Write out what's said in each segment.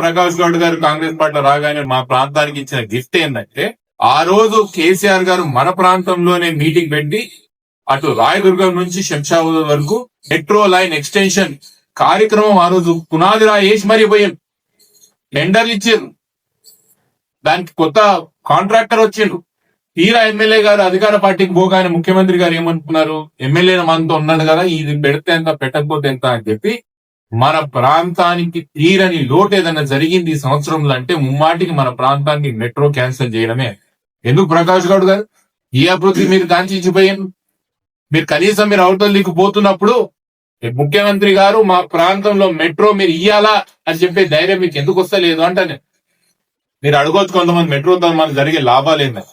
ప్రకాష్ గౌడ్ గారు కాంగ్రెస్ పార్టీ రాగానే మా ప్రాంతానికి ఇచ్చిన గిఫ్ట్ ఏంటంటే ఆ రోజు కేసీఆర్ గారు మన ప్రాంతంలోనే మీటింగ్ పెట్టి అటు రాయదుర్గం నుంచి శంషాబాద్ వరకు మెట్రో లైన్ ఎక్స్టెన్షన్ కార్యక్రమం ఆ రోజు పునాది రాయేసి మరీ పోయాం టెండర్లు ఇచ్చారు. దానికి కొత్త కాంట్రాక్టర్ వచ్చిండు. తీరా ఎమ్మెల్యే గారు అధికార పార్టీకి పోగానే ముఖ్యమంత్రి గారు ఏమనుకున్నారు? ఎమ్మెల్యే మనతో ఉన్నాడు కదా ఇది పెడితే ఎంత పెట్టకపోతే ఎంత అని చెప్పి మన ప్రాంతానికి తీరని లోటు ఏదైనా జరిగింది ఈ సంవత్సరంలో అంటే ముమ్మాటికి మన ప్రాంతానికి మెట్రో క్యాన్సిల్ చేయడమే. ఎందుకు ప్రకాష్ గౌడ్ గారు? ఈ అభివృద్ధి మీరు దాంచిపోయాను మీరు కనీసం మీరు అవతల దిక్కు పోతున్నప్పుడు ముఖ్యమంత్రి గారు మా ప్రాంతంలో మెట్రో మీరు ఇయ్యాలా అని చెప్పే ధైర్యం మీకు ఎందుకు వస్తలేదు అంటాను. మీరు అడగొచ్చు కొంతమంది మెట్రోతో మనకు జరిగే లాభాలు ఏంటని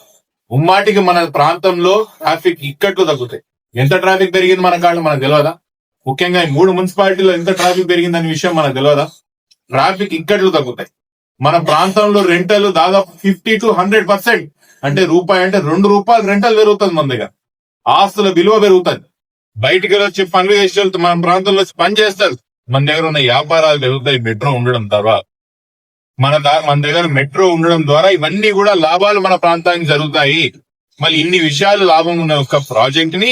ఉమ్మాటికి మన ప్రాంతంలో ట్రాఫిక్ ఇక్కట్లు తగ్గుతాయి. ఎంత ట్రాఫిక్ పెరిగింది మన కాళ్ళు మనకు తెలియదా? ముఖ్యంగా ఈ మూడు మున్సిపాలిటీలో ఎంత ట్రాఫిక్ పెరిగిందనే విషయం మనకు తెలియదా ట్రాఫిక్ ఇక్కట్లు తగ్గుతాయి. మన ప్రాంతంలో రెంటలు దాదాపు ఫిఫ్టీ టు హండ్రెడ్ పర్సెంట్ అంటే రూపాయి అంటే రెండు రూపాయలు రెంటలు పెరుగుతుంది మన దగ్గర. ఆస్తుల విలువ పెరుగుతుంది బయటికి వెళ్ళి వచ్చి పనులు చేసి వెళ్తే మన ప్రాంతంలో వచ్చి పని చేస్తారు. మన దగ్గర ఉన్న వ్యాపారాలు పెరుగుతాయి మెట్రో ఉండడం తర్వాత మన మన దగ్గర మెట్రో ఉండడం ద్వారా ఇవన్నీ కూడా లాభాలు మన ప్రాంతానికి జరుగుతాయి. మళ్ళీ ఇన్ని విషయాలు లాభం ఉన్న ఒక ప్రాజెక్ట్ని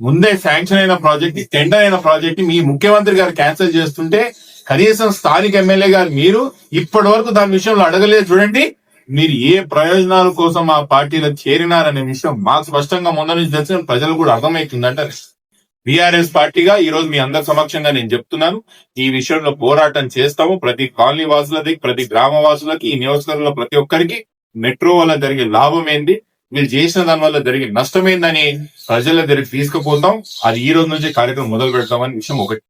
ముందే శాంక్షన్ అయిన ప్రాజెక్ట్ని టెండర్ అయిన ప్రాజెక్ట్ని మీ ముఖ్యమంత్రి గారు క్యాన్సిల్ చేస్తుంటే కనీసం స్థానిక ఎమ్మెల్యే గారు మీరు ఇప్పటి వరకు దాని విషయంలో అడగలేదు చూడండి. మీరు ఏ ప్రయోజనాల కోసం ఆ పార్టీలో చేరినారనే విషయం మాకు స్పష్టంగా ముందు నుంచి తెలిసిన ప్రజలు కూడా అర్థమవుతుందంటే బీఆర్ఎస్ పార్టీగా ఈ రోజు మీ అందరి సమక్షంగా నేను చెప్తున్నాను. ఈ విషయంలో పోరాటం చేస్తాము. ప్రతి కాలనీ వాసులకి ప్రతి గ్రామ వాసులకి ఈ నియోజకవర్గంలో ప్రతి ఒక్కరికి మెట్రో వల్ల జరిగే లాభం ఏంది? మీరు చేసిన దాని వల్ల జరిగే నష్టం ఏందని ప్రజల దగ్గరికి తీసుకుపోతాం. అది ఈ రోజు నుంచి కార్యక్రమం మొదలు పెడతామని విషయం ఒకటి.